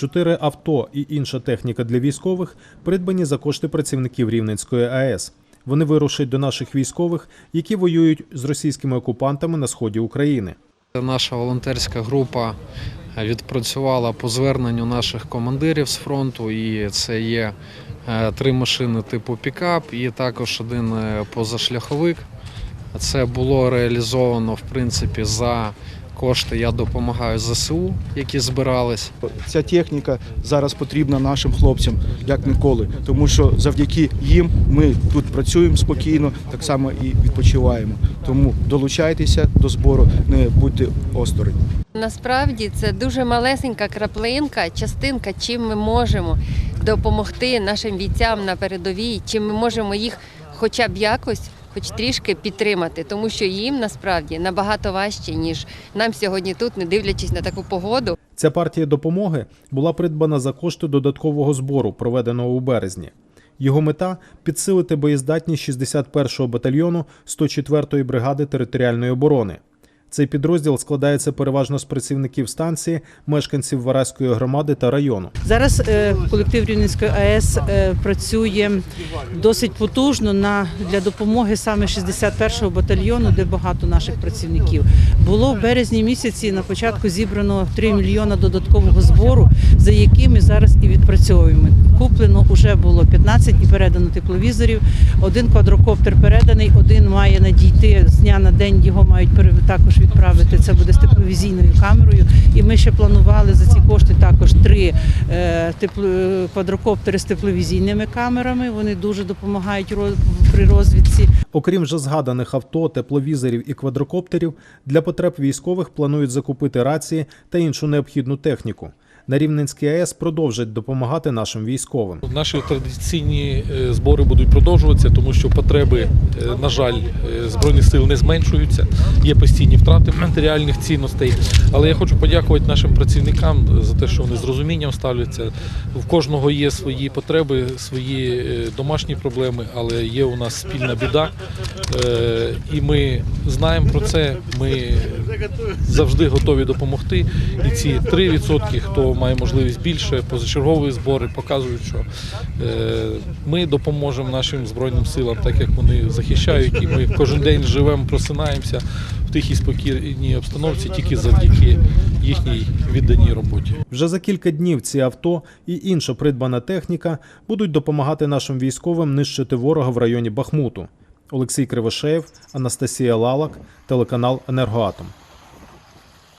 Чотири авто і інша техніка для військових придбані за кошти працівників Рівненської АЕС. Вони вирушать до наших військових, які воюють з російськими окупантами на сході України. Наша волонтерська група відпрацювала по зверненню наших командирів з фронту, і це є е, три машини типу пікап, і також один е, позашляховик. Це було реалізовано в принципі за кошти. Я допомагаю ЗСУ, які збирались. Ця техніка зараз потрібна нашим хлопцям як ніколи, тому що завдяки їм ми тут працюємо спокійно, так само і відпочиваємо. Тому долучайтеся до збору, не будьте осторонь. Насправді це дуже малесенька краплинка, частинка, чим ми можемо допомогти нашим бійцям на передовій, чим ми можемо їх хоча б якось, хоч трішки підтримати, тому що їм насправді набагато важче, ніж нам сьогодні тут, не дивлячись на таку погоду. Ця партія допомоги була придбана за кошти додаткового збору, проведеного у березні. Його мета підсилити боєздатність 61-го батальйону 104-ї бригади територіальної оборони. Цей підрозділ складається переважно з працівників станції, мешканців Вараської громади та району. Зараз е, колектив Рівненської АЕС е, працює досить потужно на для допомоги саме 61-го батальйону, де багато наших працівників. Було в березні місяці на початку зібрано 3 мільйона додаткового збору, за якими зараз і відпрацьовуємо. Куплено вже було 15 і передано тепловізорів. Один квадрокоптер переданий, один має надійти з дня на день. Його мають також відправити. Це буде з тепловізійною камерою. І ми ще планували за ці кошти також три е, е, квадрокоптери з тепловізійними камерами. Вони дуже допомагають при розвідці. Окрім вже згаданих авто, тепловізорів і квадрокоптерів, для потреб військових планують закупити рації та іншу необхідну техніку. На Рівненській АЕС продовжать допомагати нашим військовим. Наші традиційні е, збори будуть продовжуватися, тому що потреби, е, на жаль, е, збройних сил не зменшуються. Є постійні втрати матеріальних цінностей. Але я хочу подякувати нашим працівникам за те, що вони з розумінням ставляться. В кожного є свої потреби, свої домашні проблеми, але є у нас спільна біда. І ми знаємо про це. Ми завжди готові допомогти. І ці 3%, хто має можливість більше, позачергові збори показують, що е, ми допоможемо нашим збройним силам, так як вони захищають, і ми кожен день живемо, просинаємося в тихій спокійній обстановці тільки завдяки їхній відданій роботі. Вже за кілька днів ці авто і інша придбана техніка будуть допомагати нашим військовим нищити ворога в районі Бахмуту. Олексій Кривошеєв, Анастасія Лалак, телеканал Енергоатом.